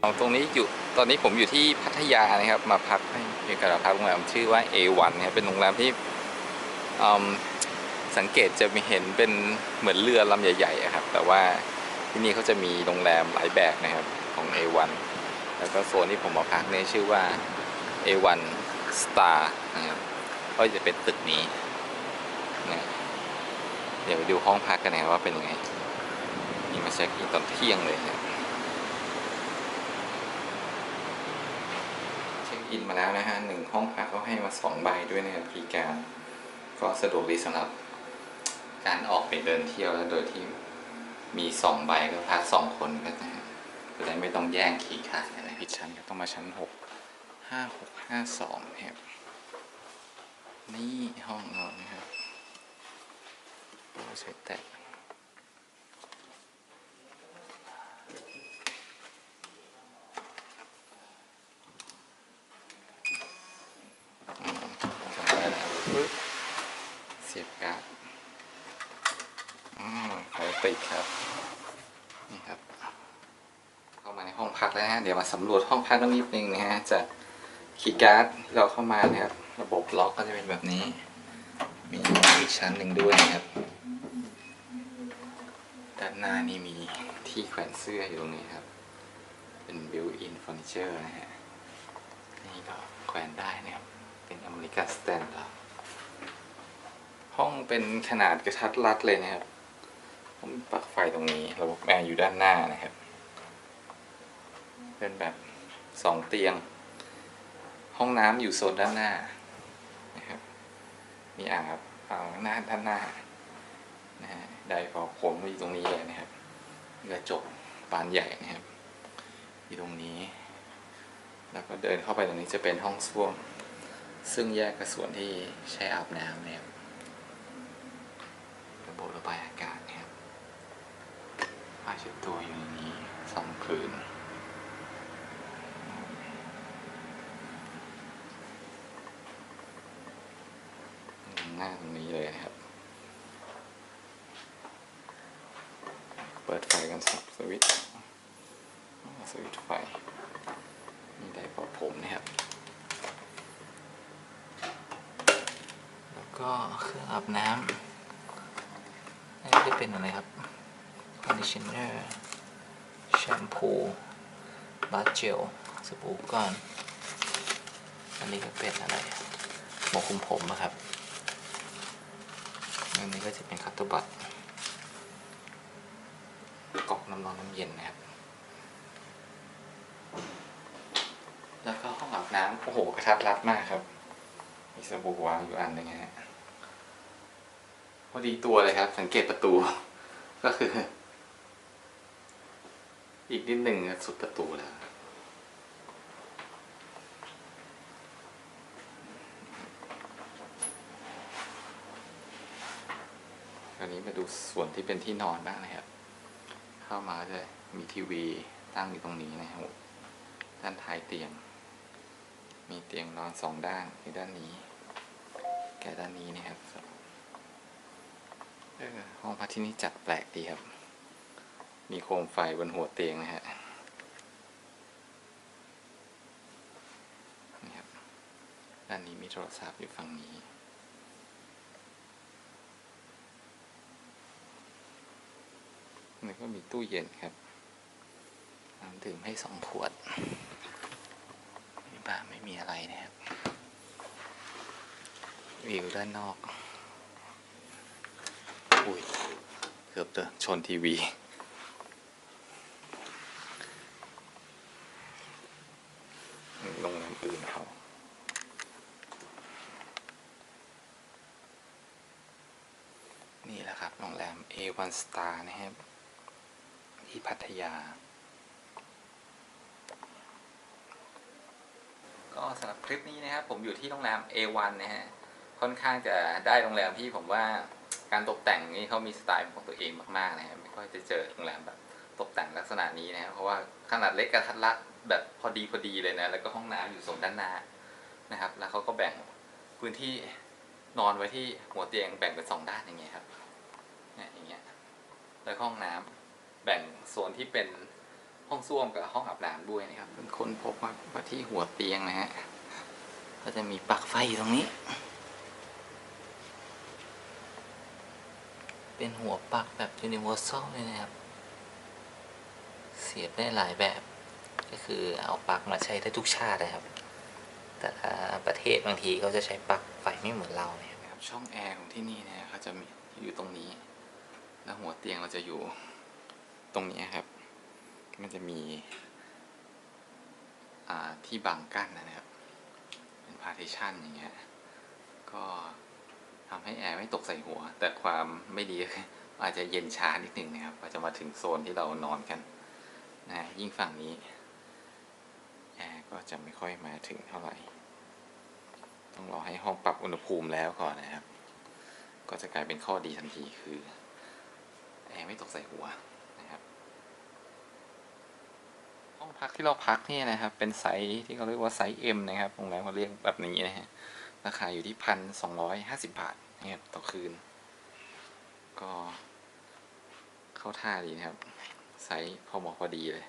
เอาตรงนี้อยู่ตอนนี้ผมอยู่ที่พัทยานะครับ มาพักให้อยู่กับพักโรงแรมชื่อว่า A1 นะครับเป็นโรงแรมที่สังเกตจะมีเห็นเป็นเหมือนเรือลำใหญ่ๆครับ แต่ว่าที่นี่เขาจะมีโรงแรมหลายแบบนะครับของ A1 แล้วก็โซนที่ผมมาพักเนี่ยชื่อว่า A1 Star นะครับก็จะเป็นตึกนี้นะเดี๋ยวไปดูห้องพักกันนะครับว่าเป็นยังไงนี่มาเช็คอินตอนเที่ยงเลยครับ เช็ค อินมาแล้วนะฮะหนึ่งห้องพักเขาให้มาสองใบด้วยนะครับพีการก็สะดวกดีสำหรับ การออกไปเดินเที่ยวแล้วโดยที่มีสองใบก็พักสองคนก็นะฮะจะได้ไม่ต้องแย่งขี่ขาดอะไรผิชั้นก็ต้องมาชั้นหกห้าหกห้าสองครับนี่ห้องเรานะครับเราใช้แตะ ปึ๊บเสียบการ์ดอืมไฟติดครับ นี่ครับ เข้ามาในห้องพักแล้วนะฮะเดี๋ยวมาสำรวจห้องพักนิดนึงนะฮะจากคีย์การ์ดที่เราเข้ามานะครับ ระบบล็อกก็จะเป็นแบบนี้ มีอีกชั้นหนึ่งด้วยนะครับ ด้านหน้านี่มีที่แขวนเสื้ออยู่ตรงนี้ครับ เป็น built-in furniture นะฮะ นี่ก็แขวนได้นะครับ เป็นอเมริกันสแตนดาร์ด ห้องเป็นขนาดกระทัดรัดเลยนะครับผมปลั๊กไฟตรงนี้ระบบแอร์อยู่ด้านหน้านะครับ เป็นแบบสองเตียง ห้องน้ำอยู่โซนด้านหน้านะครับมีอ่างครับอ่างหน้าด้านหน้านะฮะไดร์เป่าผมอยู่ตรงนี้เลยนะครับกระจกบานใหญ่นะครับอยู่ตรงนี้ แล้วก็เดินเข้าไปตรงนี้จะเป็นห้องส้วม ซึ่งแยกกับส่วนที่ใช้อาบน้ำนะครับระบบระบายอากาศนะครับผ้า เช็ดตัวอยู่ในนี้สองผืนหน้าตรงนี้เลยนะครับ เปิดไฟกันสับสวิตสวิตไฟมีไดร์เป่าผมนะครับ แล้วก็เครื่องอาบน้ำอันนี้เป็นอะไรครับ conditioner แชมพูบาเจลสบู่ก้อน อันนี้ก็เป็นอะไรหมวกคุมผมนะครับ อันนี้ก็จะเป็นคัตเตอร์บัตกรอกน้ำร้อนน้ำเย็นนะครับ แล้วก็ห้องอาบน้ำโอ้โหกระทัดรัดมากครับ มีสบู่วางอยู่อันหนึ่งฮะพอดีตัวเลยครับ สังเกตประตู ก็คือ อีกนิดหนึ่งสุดประตูแล้วคราวนี้มาดูส่วนที่เป็นที่นอนบ้างนะครับ เข้ามาจะมีทีวีตั้งอยู่ตรงนี้นะครับด้านท้ายเตียง มีเตียงนอนสองด้านในด้านนี้ แก่ด้านนี้นะครับห้องพักที่นี่จัดแปลกดีครับ มีโคมไฟบนหัวเตียงนะฮะนี่ครับด้านนี้มีโทรศัพท์อยู่ฝั่งนี้ แล้วก็มีตู้เย็นครับน้ำดื่มให้สองขวดในบ้าไม่มีอะไรนะครับ วิวด้านนอก อุ้ย เกือบจะชนทีวี โรงแรมอื่นเขา นี่แหละครับ โรงแรม A1 Star นะครับ ที่พัทยา ก็สำหรับคลิปนี้นะครับ ผมอยู่ที่โรงแรม A1 นะฮะ ค่อนข้างจะได้โรงแรมที่ผมว่าการตกแต่งนี่เขามีสไตล์ของตัวเองมากๆนะครับไม่ค่อยจะเจอโรงแรมแบบตกแต่งลักษณะนี้นะครับเพราะว่าขนาดเล็กกระทัดรัดแบบพอดีพอดีเลยนะ แล้วก็ห้องน้ำอยู่โซนด้านหน้านะครับ แล้วเขาก็แบ่งพื้นที่นอนไว้ที่หัวเตียงแบ่งเป็นสองด้านอย่างเงี้ยครับ เนี่ยอย่างเงี้ยแล้วห้องน้ำแบ่งโซนที่เป็นห้องส้วมกับห้องอาบน้ำด้วยนะครับเป็นคนพบว่าว่าที่หัวเตียงนะฮะก็จะมีปลั๊กไฟตรงนี้ เป็นหัวปลั๊กแบบ universal เลยนะครับ เสียบได้หลายแบบ ก็คือเอาปลั๊กมาใช้ได้ทุกชาตินะครับ แต่ประเทศบางทีเขาจะใช้ปลั๊กไฟไม่เหมือนเราเนี่ยครับ ช่องแอร์ของที่นี่นี่ยเขาจะมีอยู่ตรงนี้ แล้วหัวเตียงเราจะอยู่ตรงนี้ครับ มันจะมีที่บังกั้นนะครับ เป็นพาร์ติชันอย่างเงี้ย ก็ทำให้แอร์ไม่ตกใส่หัว แต่ความไม่ดีออาจจะเย็นช้านิดหนึ่งนะครับอาจจะมาถึงโซนที่เรานอนกันนะยิ่งฝั่งนี้แอร์ก็จะไม่ค่อยมาถึงเท่าไหร่ ต้องรอให้ห้องปรับอุณหภูมิแล้วก่อนนะครับ ก็จะกลายเป็นข้อดีทันทีคือ แอร์ไม่ตกใส่หัวนะครับห้องพักที่เราพักเนี่ยนะครับเป็นไซส์ที่เขาเรียกว่าไซส์ M นะครับโรงแรมเขาเรียกแบบนี้นะฮะราคาอยู่ที่พันสองร้อยห้าสิบบาทนะครับต่อคืน ก็เข้าท่าดีนะครับ ไซส์พอเหมาะพอดีเลย